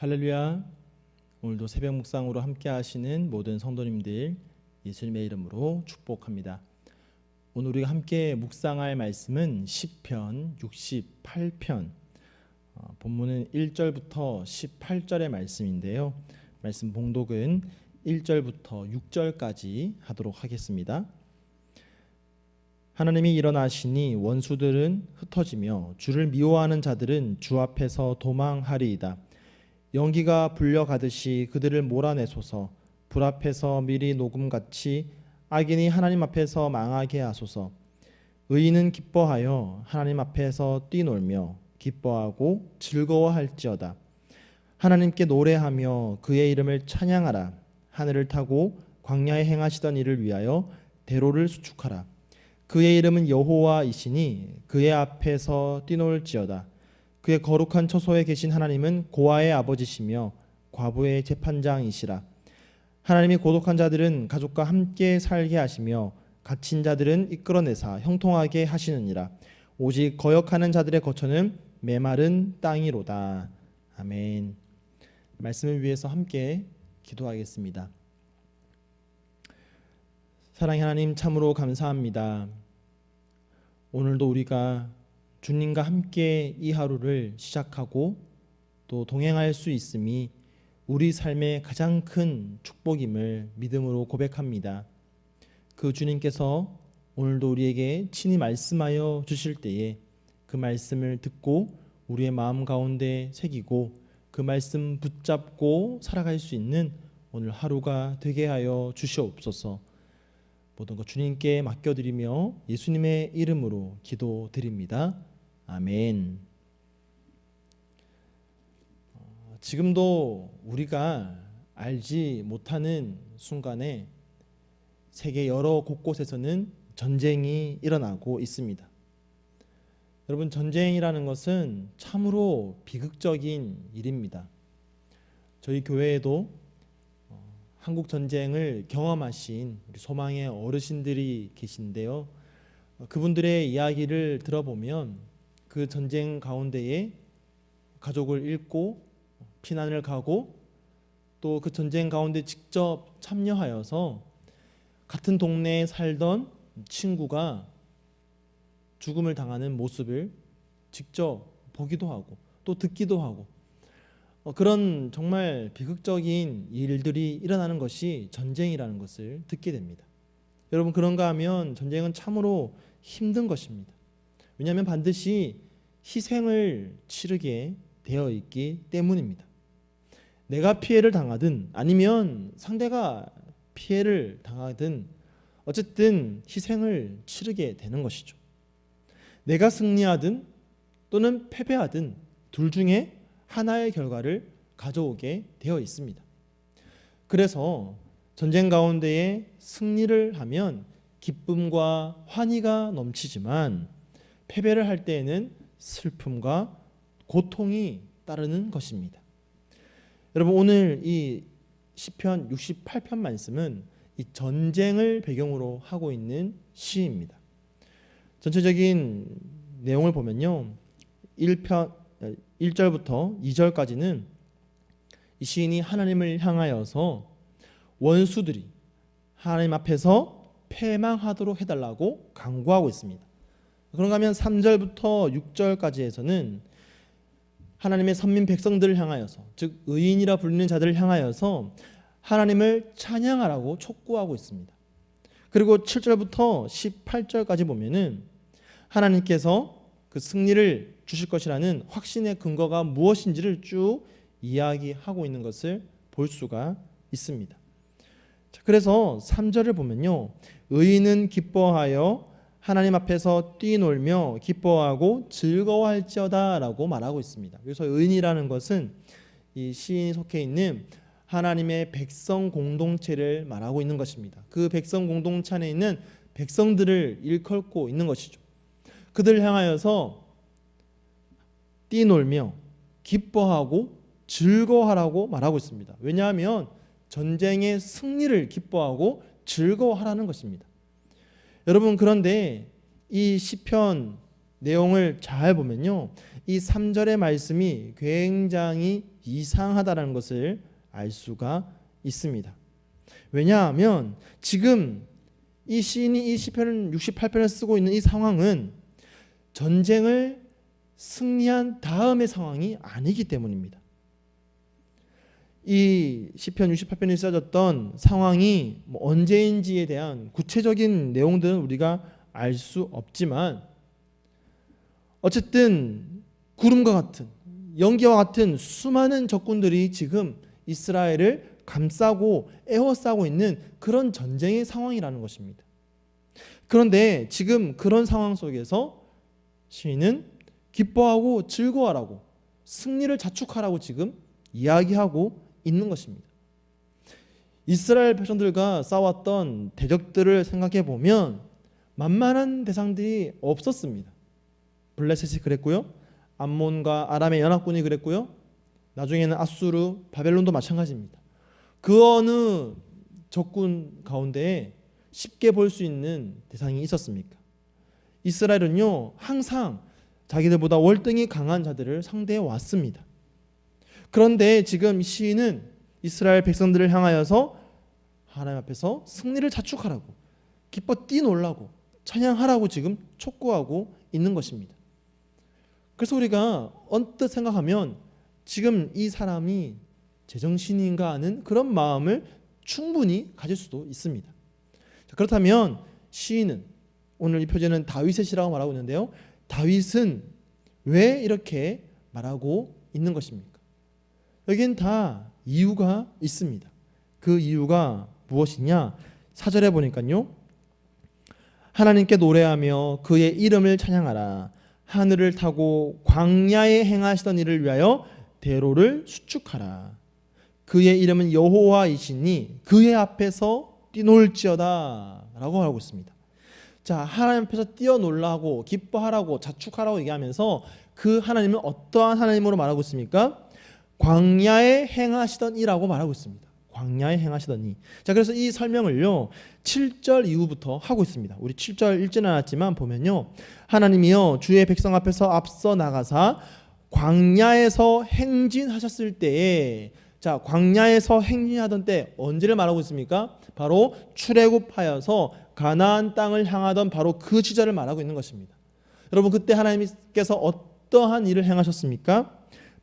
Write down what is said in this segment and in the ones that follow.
할렐루야. 오늘도 새벽 묵상으로 함께 하시는 모든 성도님들 예수님의 이름으로 축복합니다. 오늘 우리가 함께 묵상할 말씀은 시편 68편. 어, 본문은 1절부터 18절의 말씀인데요. 말씀 봉독은 1절부터 6절까지 하도록 하겠습니다. 하나님이 일어나시니 원수들은 흩어지며 주를 미워하는 자들은 주 앞에서 도망하리이다. 연기가 불려가듯이 그들을 몰아내소서. 불 앞에서 미리 녹음같이 악인이 하나님 앞에서 망하게 하소서. 의인은 기뻐하여 하나님 앞에서 뛰놀며 기뻐하고 즐거워할지어다. 하나님께 노래하며 그의 이름을 찬양하라. 하늘을 타고 광야에 행하시던 일을 위하여 대로를 수축하라. 그의 이름은 여호와이시니 그의 앞에서 뛰놀지어다 그의 거룩한 처소에 계신 하나님은 고아의 아버지시며 과부의 재판장이시라. 하나님이 고독한 자들은 가족과 함께 살게 하시며 갇힌 자들은 이끌어내사 형통하게 하시느니라. 오직 거역하는 자들의 거처는 메마른 땅이로다. 아멘. 말씀을 위해서 함께 기도하겠습니다. 사랑의 하나님 참으로 감사합니다. 오늘도 우리가 주님과 함께 이 하루를 시작하고 또 동행할 수 있음이 우리 삶의 가장 큰 축복임을 믿음으로 고백합니다. 그 주님께서 오늘도 우리에게 친히 말씀하여 주실 때에 그 말씀을 듣고 우리의 마음 가운데 새기고 그 말씀 붙잡고 살아갈 수 있는 오늘 하루가 되게 하여 주시옵소서. 모든 것 주님께 맡겨드리며 예수님의 이름으로 기도드립니다. 아멘. 어, 지금도 우리가 알지 못하는 순간에 세계 여러 곳곳에서는 전쟁이 일어나고 있습니다. 여러분 전쟁이라는 것은 참으로 비극적인 일입니다. 저희 교회에도 어, 한국 전쟁을 경험하신 소망의 어르신들이 계신데요. 어, 그분들의 이야기를 들어보면 그 전쟁 가운데에 가족을 잃고 피난을 가고 또 그 전쟁 가운데 직접 참여하여서 같은 동네에 살던 친구가 죽음을 당하는 모습을 직접 보기도 하고 또 듣기도 하고 어, 그런 정말 비극적인 일들이 일어나는 것이 전쟁이라는 것을 듣게 됩니다. 여러분 그런가 하면 전쟁은 참으로 힘든 것입니다. 왜냐하면 반드시 희생을 치르게 되어 있기 때문입니다. 내가 피해를 당하든 아니면 상대가 피해를 당하든 어쨌든 희생을 치르게 되는 것이죠. 내가 승리하든 또는 패배하든 둘 중에 하나의 결과를 가져오게 되어 있습니다. 그래서 전쟁 가운데에 승리를 하면 기쁨과 환희가 넘치지만 패배를 할 때에는 슬픔과 고통이 따르는 것입니다. 여러분 오늘 이 시편 68편 말씀은 이 전쟁을 배경으로 하고 있는 시입니다. 전체적인 내용을 보면요. 1편 1절부터 2절까지는 이 시인이 하나님을 향하여서 원수들이 하나님 앞에서 패망하도록 해달라고 강구하고 있습니다. 그런가 하면 3절부터 6절까지에서는 하나님의 선민 백성들을 향하여서 즉 의인이라 불리는 자들을 향하여서 하나님을 찬양하라고 촉구하고 있습니다. 그리고 7절부터 18절까지 보면은 하나님께서 그 승리를 주실 것이라는 확신의 근거가 무엇인지를 쭉 이야기하고 있는 것을 볼 수가 있습니다. 그래서 3절을 보면요. 의인은 기뻐하여 하나님 앞에서 뛰놀며 기뻐하고 즐거워할지어다라고 말하고 있습니다. 그래서 의인이라는 것은 이 시인이 속해 있는 하나님의 백성 공동체를 말하고 있는 것입니다. 그 백성 공동체 안에 있는 백성들을 일컬고 있는 것이죠. 그들 향하여서 뛰놀며 기뻐하고 즐거워하라고 말하고 있습니다. 왜냐하면 전쟁의 승리를 기뻐하고 즐거워하라는 것입니다. 여러분 그런데 이 시편 내용을 잘 보면요. 이 3절의 말씀이 굉장히 이상하다라는 것을 알 수가 있습니다. 왜냐하면 지금 이 시인이 이 시편 68편을 쓰고 있는 이 상황은 전쟁을 승리한 다음의 상황이 아니기 때문입니다. 이 시편 68편이 써졌던 상황이 뭐 언제인지에 대한 구체적인 내용들은 우리가 알 수 없지만 어쨌든 구름과 같은 연기와 같은 수많은 적군들이 지금 이스라엘을 감싸고 에워싸고 있는 그런 전쟁의 상황이라는 것입니다. 그런데 지금 그런 상황 속에서 시인은 기뻐하고 즐거워하라고 승리를 자축하라고 지금 이야기하고 있는 것입니다. 이스라엘 백성들과 싸웠던 대적들을 생각해 보면 만만한 대상들이 없었습니다. 블레셋이 그랬고요. 암몬과 아람의 연합군이 그랬고요. 나중에는 아수르, 바벨론도 마찬가지입니다. 그 어느 적군 가운데 쉽게 볼 수 있는 대상이 있었습니까? 이스라엘은요 항상 자기들보다 월등히 강한 자들을 상대해 왔습니다. 그런데 지금 시인은 이스라엘 백성들을 향하여서 하나님 앞에서 승리를 자축하라고 기뻐 뛰놀라고 찬양하라고 지금 촉구하고 있는 것입니다. 그래서 우리가 언뜻 생각하면 지금 이 사람이 제정신인가 하는 그런 마음을 충분히 가질 수도 있습니다. 그렇다면 시인은 오늘 이 표제는 다윗의 시라고 말하고 있는데요. 다윗은 왜 이렇게 말하고 있는 것입니까? 여기엔 다 이유가 있습니다. 그 이유가 무엇이냐? 사절에 보니까요. 하나님께 노래하며 그의 이름을 찬양하라. 하늘을 타고 광야에 행하시던 일을 위하여 대로를 수축하라. 그의 이름은 여호와이시니 그의 앞에서 뛰놀지어다라고 하고 있습니다. 자, 하나님 앞에서 뛰어놀라고 기뻐하라고 자축하라고 얘기하면서 그 하나님은 어떠한 하나님으로 말하고 있습니까? 광야에 행하시던 이라고 말하고 있습니다. 광야에 행하시던 이. 자, 그래서 이 설명을요. 7절 이후부터 하고 있습니다. 우리 7절 읽지는 않았지만 보면요. 하나님이요 주의 백성 앞에서 앞서 나가사 광야에서 행진하셨을 때에 자, 광야에서 행진하던 때 언제를 말하고 있습니까? 바로 출애굽하여서 가나안 땅을 향하던 바로 그 시절을 말하고 있는 것입니다. 여러분 그때 하나님께서 어떠한 일을 행하셨습니까?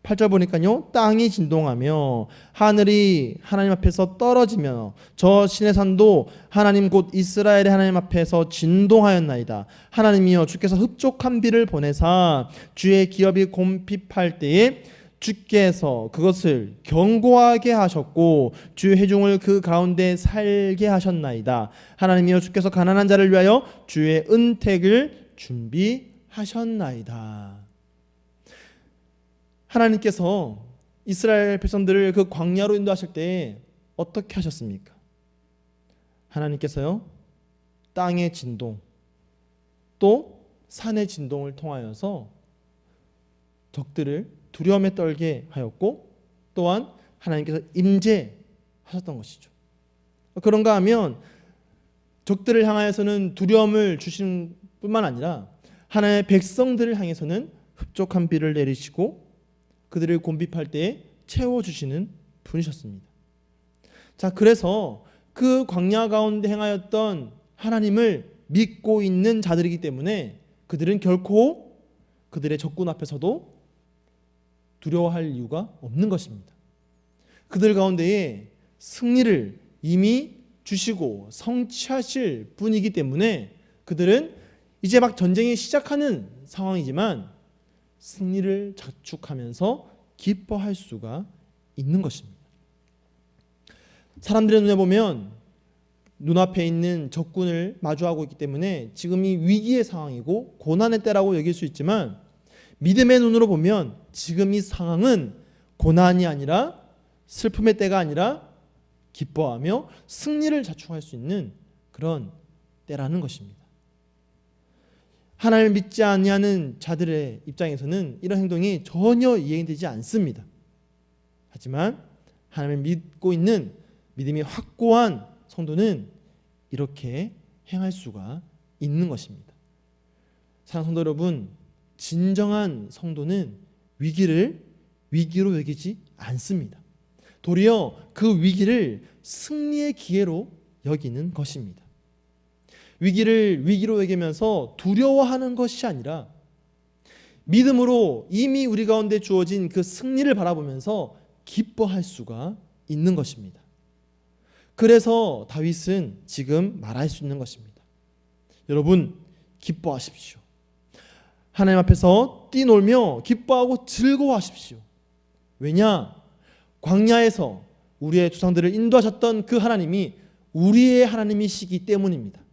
8절 보니까요. 땅이 진동하며 하늘이 하나님 앞에서 떨어지며 저 신의 산도 하나님 곧 이스라엘의 하나님 앞에서 진동하였나이다. 하나님이여 주께서 흡족한 비를 보내사 주의 기업이 곰핍할 때에 주께서 그것을 견고하게 하셨고 주의 회중을 그 가운데 살게 하셨나이다. 하나님이여 주께서 가난한 자를 위하여 주의 은택을 준비하셨나이다. 하나님께서 이스라엘 백성들을 그 광야로 인도하실 때 어떻게 하셨습니까? 하나님께서요 땅의 진동 또 산의 진동을 통하여서 적들을 두려움에 떨게 하였고 또한 하나님께서 임재하셨던 것이죠. 그런가 하면 적들을 향하여서는 두려움을 주시는 뿐만 아니라 하나님의 백성들을 향해서는 흡족한 비를 내리시고 그들을 곤비할 때에 채워 주시는 분이셨습니다. 자, 그래서 그 광야 가운데 행하였던 하나님을 믿고 있는 자들이기 때문에 그들은 결코 그들의 적군 앞에서도 두려워할 이유가 없는 것입니다. 그들 가운데에 승리를 이미 주시고 성취하실 분이기 때문에 그들은 이제 막 전쟁이 시작하는 상황이지만 승리를 자축하면서 기뻐할 수가 있는 것입니다. 사람들의 눈에 보면 눈앞에 있는 적군을 마주하고 있기 때문에 지금이 위기의 상황이고 고난의 때라고 여길 수 있지만 믿음의 눈으로 보면 지금 이 상황은 고난이 아니라 슬픔의 때가 아니라 기뻐하며 승리를 자축할 수 있는 그런 때라는 것입니다. 하나님을 믿지 아니하는 자들의 입장에서는 이런 행동이 전혀 이해되지 않습니다. 하지만 하나님을 믿고 있는 믿음이 확고한 성도는 이렇게 행할 수가 있는 것입니다. 사랑 성도 여러분, 진정한 성도는 위기를 위기로 여기지 않습니다. 도리어 그 위기를 승리의 기회로 여기는 것입니다. 위기를 위기로 여기면서 두려워하는 것이 아니라 믿음으로 이미 우리 가운데 주어진 그 승리를 바라보면서 기뻐할 수가 있는 것입니다. 그래서 다윗은 지금 말할 수 있는 것입니다. 여러분 기뻐하십시오. 하나님 앞에서 뛰놀며 기뻐하고 즐거워하십시오. 왜냐? 광야에서 우리의 조상들을 인도하셨던 그 하나님이 우리의 하나님이시기 때문입니다.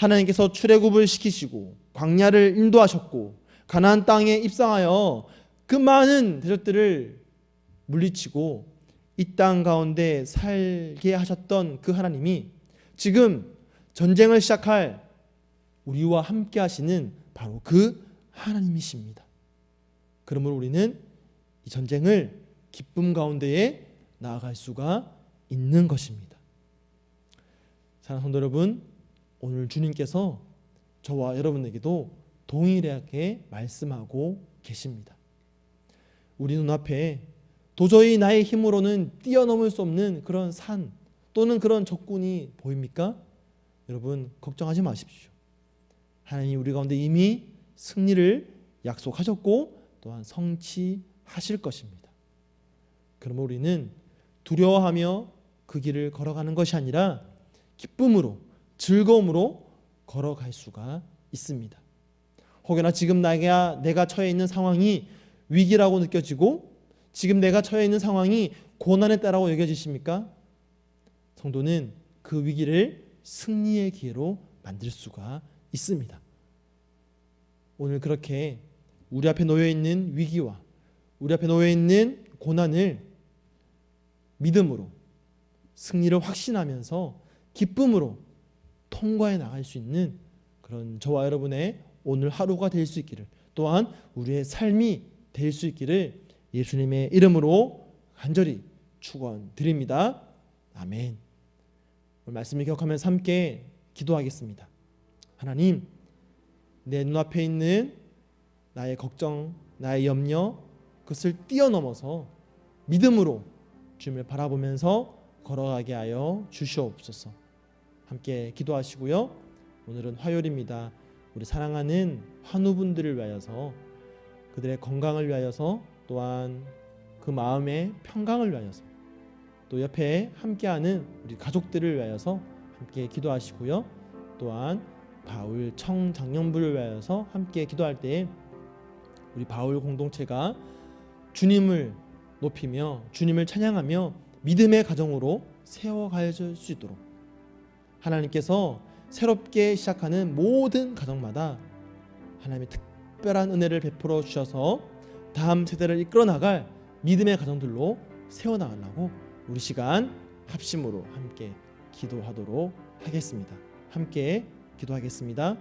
하나님께서 출애굽을 시키시고 광야를 인도하셨고 가나안 땅에 입성하여 그 많은 대적들을 물리치고 이 땅 가운데 살게 하셨던 그 하나님이 지금 전쟁을 시작할 우리와 함께 하시는 바로 그 하나님이십니다. 그러므로 우리는 이 전쟁을 기쁨 가운데에 나아갈 수가 있는 것입니다. 사랑하는 성도 여러분, 오늘 주님께서 저와 여러분에게도 동일하게 말씀하고 계십니다. 우리 눈앞에 도저히 나의 힘으로는 뛰어넘을 수 없는 그런 산 또는 그런 적군이 보입니까? 여러분 걱정하지 마십시오. 하나님 우리 가운데 이미 승리를 약속하셨고 또한 성취하실 것입니다. 그러므로 우리는 두려워하며 그 길을 걸어가는 것이 아니라 기쁨으로 즐거움으로 걸어갈 수가 있습니다. 혹여나 지금 내가 내가 처해 있는 상황이 위기라고 느껴지고 지금 내가 처해 있는 상황이 고난에 따라고 여겨지십니까? 성도는 그 위기를 승리의 기회로 만들 수가 있습니다. 오늘 그렇게 우리 앞에 놓여 있는 위기와 우리 앞에 놓여 있는 고난을 믿음으로 승리를 확신하면서 기쁨으로 통과해 나갈 수 있는 그런 저와 여러분의 오늘 하루가 될 수 있기를 또한 우리의 삶이 될 수 있기를 예수님의 이름으로 간절히 축원드립니다. 아멘. 말씀을 기억하면서 함께 기도하겠습니다. 하나님, 내 눈앞에 있는 나의 걱정, 나의 염려, 그것을 뛰어넘어서 믿음으로 주님을 바라보면서 걸어가게 하여 주시옵소서. 함께 기도하시고요. 오늘은 화요일입니다. 우리 사랑하는 환우분들을 위하여서 그들의 건강을 위하여서 또한 그 마음의 평강을 위하여서 또 옆에 함께하는 우리 가족들을 위하여서 함께 기도하시고요. 또한 바울 청장년부를 위하여서 함께 기도할 때 우리 바울 공동체가 주님을 높이며 주님을 찬양하며 믿음의 가정으로 세워갈 수 있도록 하나님께서 새롭게 시작하는 모든 가정마다 하나님의 특별한 은혜를 베풀어 주셔서 다음 세대를 이끌어 나갈 믿음의 가정들로 세워 나가려고 우리 시간 합심으로 함께 기도하도록 하겠습니다. 함께 기도하겠습니다.